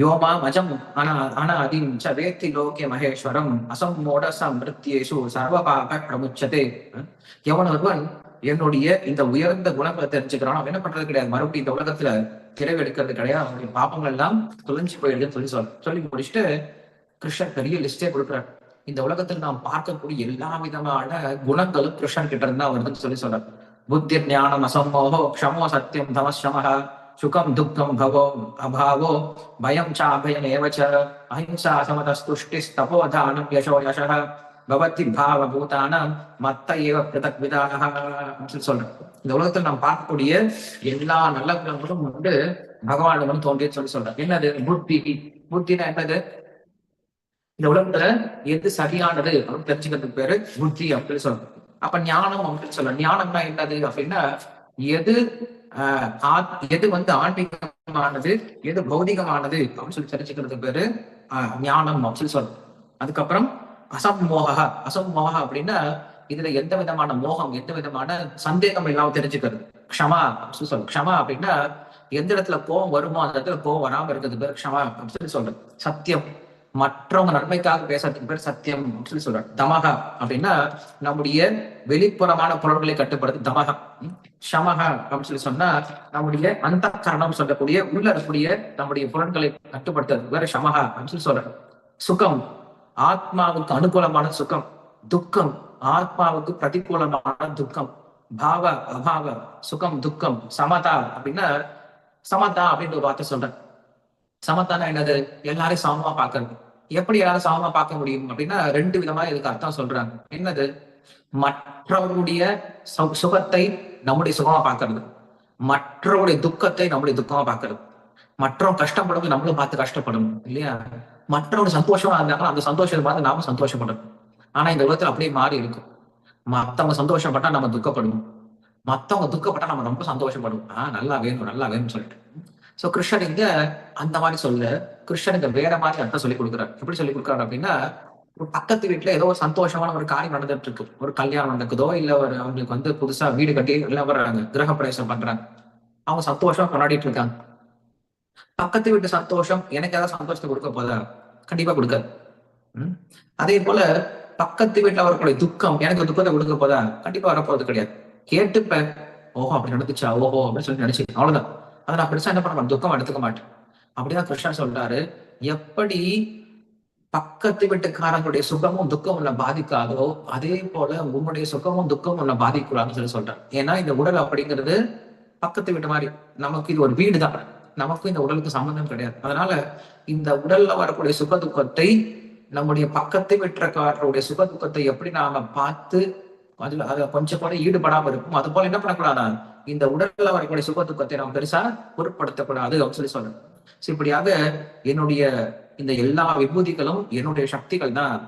யோமா மஜம். அனா அனாதிம் ச வேத்தி லோகே மகேஸ்வரம். அசம் மோடச சமிருத்தியேஷு சர்வபாக பிரமுச்சதே. எவன் ஒருவன் என்னுடைய இந்த உயர்ந்த குணங்களை தெரிஞ்சுக்கிறான் அவன் என்ன பண்றது கிடையாது. மறுபடியும் இந்த உலகத்துல பிறவி எடுக்கிறது கிடையாது. அவனுடைய பாப்பங்கள் எல்லாம் தொலைஞ்சு போயிடுதுன்னு சொல்லி சொல் சொல்லி முடிச்சுட்டு கிருஷ்ணன் பெரிய லிஸ்டே கொடுக்குறார். இந்த உலகத்தில் நாம் பார்க்கக்கூடிய எல்லா விதமான குணங்களும் கிருஷ்ணன் கிட்ட இருந்தா வருதுன்னு சொல்லி சொல்றார். புத்தி ஞானம் அசம்மோகோ க்ஷமோ சத்தியம் தமசமஹ சுகம் துக்கம் பவோ அபாவோ பயம் சாபயம் ஏவச்ச அஹிம்சா சமதஸ்துஷ்டிஸ்தபோதானம் யசோ யச பவதி பாவ பூதானம் மத்த ஏவ பிரதக் விதாக சொல்றேன். இந்த உலகத்தில் நாம் பார்க்கக்கூடிய எல்லா நல்ல குணங்களும் உண்டு பகவானுடன் தோன்றிய சொல்லி சொல்றேன். என்னது? புத்தி புத்தினா என்னது? இந்த உலகத்துல எது சரியானது அப்படின்னு தெரிஞ்சுக்கிறதுக்கு பேரு புத்தி அப்படின்னு சொல்றோம். அப்ப ஞானம் அப்படின்னு சொல்றோம். ஞானம்னா என்னது அப்படின்னா எது எது வந்து ஆன்மீகமானது எது பௌதிகமானது அப்படின்னு சொல்லி தெரிஞ்சுக்கிறது பேரு ஆஹ் ஞானம் அப்படின்னு சொல்லி. சொல்றோம் அதுக்கப்புறம் அசம்மோக அசம்மோக அப்படின்னா இதுல எந்த விதமான மோகம் எந்த விதமான சந்தேகம் இல்லாம தெரிஞ்சுக்கிறது. க்ஷமா அப்படின்னு சொல்லி க்ஷமா அப்படின்னா எந்த இடத்துல கோவம் வருமோ அந்த இடத்துல கோவம் வராம இருக்கிறது பேர் க்ஷமா அப்படின்னு சொல்லி சொல்றது சத்தியம். மற்றவங்க நன்மைக்காக பேசுறதுக்கு பேர் சத்தியம் அப்படின்னு சொல்லி சொல்றாரு தமகா அப்படின்னா நம்முடைய வெளிப்புறமான புலன்களை கட்டுப்படுத்து தமகா ம். அப்படின்னு சொல்லி சொன்னா நம்முடைய அந்த கரணம் சொல்லக்கூடிய உள்ள இருக்கக்கூடிய நம்முடைய புலன்களை கட்டுப்படுத்துறது வேற ஷமகா அப்படின்னு சொல்லி சொல்றாங்க. சுகம் ஆத்மாவுக்கு அனுகூலமான சுகம். துக்கம் ஆத்மாவுக்கு பிரதிகூலமான துக்கம். பாவ அபாவ சுகம் துக்கம் சமதா அப்படின்னா சமதா அப்படின்ற ஒரு வார்த்தை சொல்றேன். சமத்தானா என்னது? எல்லாரையும் சமமா பார்க்கறது. எப்படி எல்லாரும் சமமா பார்க்க முடியும் அப்படின்னா ரெண்டு விதமா இதுக்கு அர்த்தம் சொல்றாங்க. என்னது? மற்றவருடைய சுகத்தை நம்முடைய சுகமா பார்க்கறது. மற்றவருடைய துக்கத்தை நம்முடைய துக்கமா பார்க்கறது. மற்றவங்க கஷ்டப்படுறது நம்மளும் பார்த்து கஷ்டப்படணும் இல்லையா? மற்றவங்க சந்தோஷமா இருந்தாங்களோ அந்த சந்தோஷத்தை பார்த்து நாம சந்தோஷப்படணும். ஆனா இந்த உலகத்துல அப்படியே மாறி இருக்கும். மத்தவங்க சந்தோஷப்பட்டா நம்ம துக்கப்படுவோம். மத்தவங்க துக்கப்பட்டா நம்ம ரொம்ப சந்தோஷப்படுவோம். ஆஹ் நல்லா வேணும் நல்லா வேணும்னு சொல்லிட்டு. சோ கிருஷ்ணன் இங்க அந்த மாதிரி சொல்ல கிருஷ்ணன் இங்க வேற மாதிரி அர்த்தம் சொல்லி கொடுக்குறாரு. எப்படி சொல்லி கொடுக்குறாரு அப்படின்னா ஒரு பக்கத்து வீட்டுல ஏதோ ஒரு சந்தோஷமான ஒரு காரியம் நடந்துட்டு இருக்கு ஒரு கல்யாணம் நடக்குதோ இல்ல ஒரு அவங்களுக்கு வந்து புதுசா வீடு கட்டி எல்லாம் வர்றாங்க கிரக பிரவேசம் பண்றாங்க. அவங்க சந்தோஷமா கொண்டாடிட்டு இருக்காங்க பக்கத்து வீட்டு சந்தோஷம் எனக்கு ஏதாவது சந்தோஷத்தை கொடுக்க போதா? கண்டிப்பா கொடுக்காது. அதே போல பக்கத்து வீட்டுல வரக்கூடிய துக்கம் எனக்கு துக்கத்தை கொடுக்க போதா? கண்டிப்பா வரப்போறது கிடையாது. கேட்டுப்பேன். ஓஹோ அப்படி நடந்துச்சா? ஓஹோ அப்படின்னு சொல்லி நினைச்சு அவ்வளவுதான். அதை நான் பெருசா என்ன பண்ண மாட்டேன்? துக்கம் எடுத்துக்க மாட்டேன். அப்படிதான் கிருஷ்ணன் சொல்றாரு. எப்படி பக்கத்து வீட்டுக்காரங்களுடைய சுகமும் துக்கம் உன்னை பாதிக்காதோ அதே போல உன்னுடைய சுகமும் துக்கமும் உன்னை பாதிக்கூடாதுன்னு சொல்லி சொல்றேன் ஏன்னா இந்த உடல் அப்படிங்கிறது பக்கத்து வீட்டு மாதிரி நமக்கு இது ஒரு வீடு தான் நமக்கும் இந்த உடலுக்கு சம்பந்தம் கிடையாது. அதனால இந்த உடல்ல வரக்கூடிய சுக துக்கத்தை நம்முடைய பக்கத்து வீட்டுக்காரருடைய சுக துக்கத்தை எப்படி நாம பார்த்து அதுல அதை கொஞ்சம் கூட ஈடுபடாம இருக்கும். அது போல என்ன பண்ணக்கூடாதா இந்த உடல்ல வரக்கூடிய சுக துக்கத்தை நாம் பெருசா பொருட்படுத்தக்கூடாது அப்படின்னு சொல்லி சொல்றேன் இப்படியாக என்னுடைய இந்த எல்லா விபூதிகளும் என்னுடைய சக்திகள் தான்